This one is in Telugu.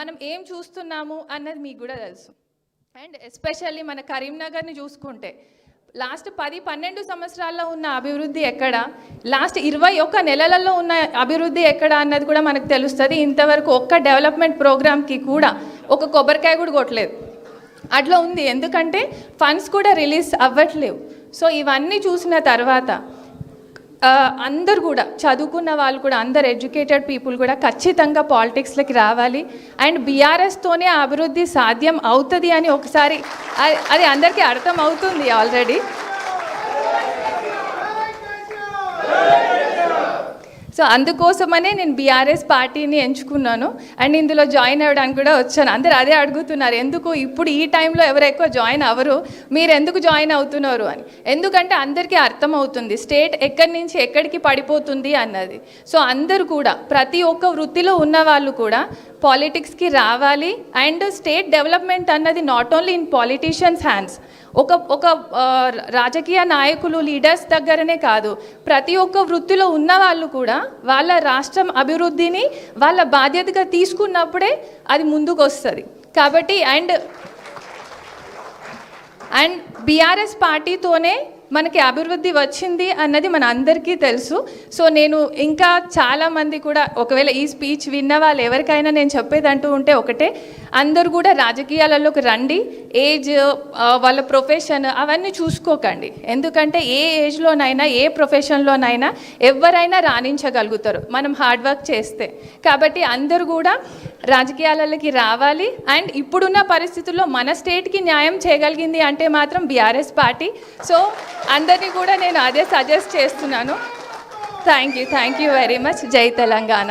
మనం ఏం చూస్తున్నాము అన్నది మీకు కూడా తెలుసు. అండ్ ఎస్పెషల్లీ మన కరీంనగర్ని చూసుకుంటే లాస్ట్ పది పన్నెండు సంవత్సరాల్లో ఉన్న అభివృద్ధి ఎక్కడ? లాస్ట్ ఇరవై ఒక్క నెలలలో ఉన్న అభివృద్ధి ఎక్కడ అన్నది కూడా మనకు తెలుస్తుంది. ఇంతవరకు ఒక్క డెవలప్మెంట్ ప్రోగ్రామ్కి కూడా ఒక కొబ్బరికాయ కూడా కొట్టలేదు. అట్లా ఉంది. ఎందుకంటే ఫండ్స్ కూడా రిలీజ్ అవ్వట్లేవు. సో ఇవన్నీ చూసిన తర్వాత అందరు కూడా చదువుకున్న వాళ్ళు కూడా అందరు ఎడ్యుకేటెడ్ పీపుల్ కూడా ఖచ్చితంగా పాలిటిక్స్లోకి రావాలి. అండ్ బీఆర్ఎస్తోనే అభివృద్ధి సాధ్యం అవుతుంది అని ఒకసారి అది- అది అందరికీ అర్థం అవుతుంది ఆల్రెడీ. సో అందుకోసమనే నేను బీఆర్ఎస్ పార్టీని ఎంచుకున్నాను. అండ్ ఇందులో జాయిన్ అవ్వడానికి కూడా వచ్చాను. అందరు అదే అడుగుతున్నారు ఎందుకు ఇప్పుడు ఈ టైంలో ఎవరు ఎక్కువ జాయిన్ అవ్వరు? మీరు ఎందుకు జాయిన్ అవుతున్నారు అని. ఎందుకంటే అందరికీ అర్థమవుతుంది స్టేట్ ఎక్కడి నుంచి ఎక్కడికి పడిపోతుంది అన్నది. సో అందరు కూడా ప్రతి ఒక్క వృత్తిలో ఉన్న వాళ్ళు కూడా పాలిటిక్స్కి రావాలి. అండ్ స్టేట్ డెవలప్మెంట్ అన్నది not only in politicians hands ఒక ఒక రాజకీయ నాయకులు లీడర్స్ దగ్గరనే కాదు. ప్రతి ఒక్క వృత్తిలో ఉన్న వాళ్ళు కూడా వాళ్ళ రాష్ట్రం అభివృద్ధిని వాళ్ళ బాధ్యతగా తీసుకున్నప్పుడే అది ముందుకు వస్తుంది కాబట్టి అండ్ అండ్ బీఆర్ఎస్ పార్టీతోనే మనకి అభివృద్ధి వచ్చింది అన్నది మన అందరికీ తెలుసు. సో నేను ఇంకా చాలామంది కూడా ఒకవేళ ఈ స్పీచ్ విన్న వాళ్ళు ఎవరికైనా నేను చెప్పేది అంటూ ఉంటే ఒకటే అందరూ కూడా రాజకీయాలలోకి రండి. ఏజ్ వాళ్ళ ప్రొఫెషన్ అవన్నీ చూసుకోకండి. ఎందుకంటే ఏ ఏజ్లోనైనా ఏ ప్రొఫెషన్లోనైనా ఎవరైనా రాణించగలుగుతారు మనం హార్డ్ వర్క్ చేస్తే. కాబట్టి అందరూ కూడా రాజకీయాలలోకి రావాలి. అండ్ ఇప్పుడున్న పరిస్థితుల్లో మన స్టేట్కి న్యాయం చేయగలిగింది అంటే మాత్రం బీఆర్ఎస్ పార్టీ. సో అందరినీ కూడా నేను అదే సజెస్ట్ చేస్తున్నాను. Thank you thank you very much జై తెలంగాణ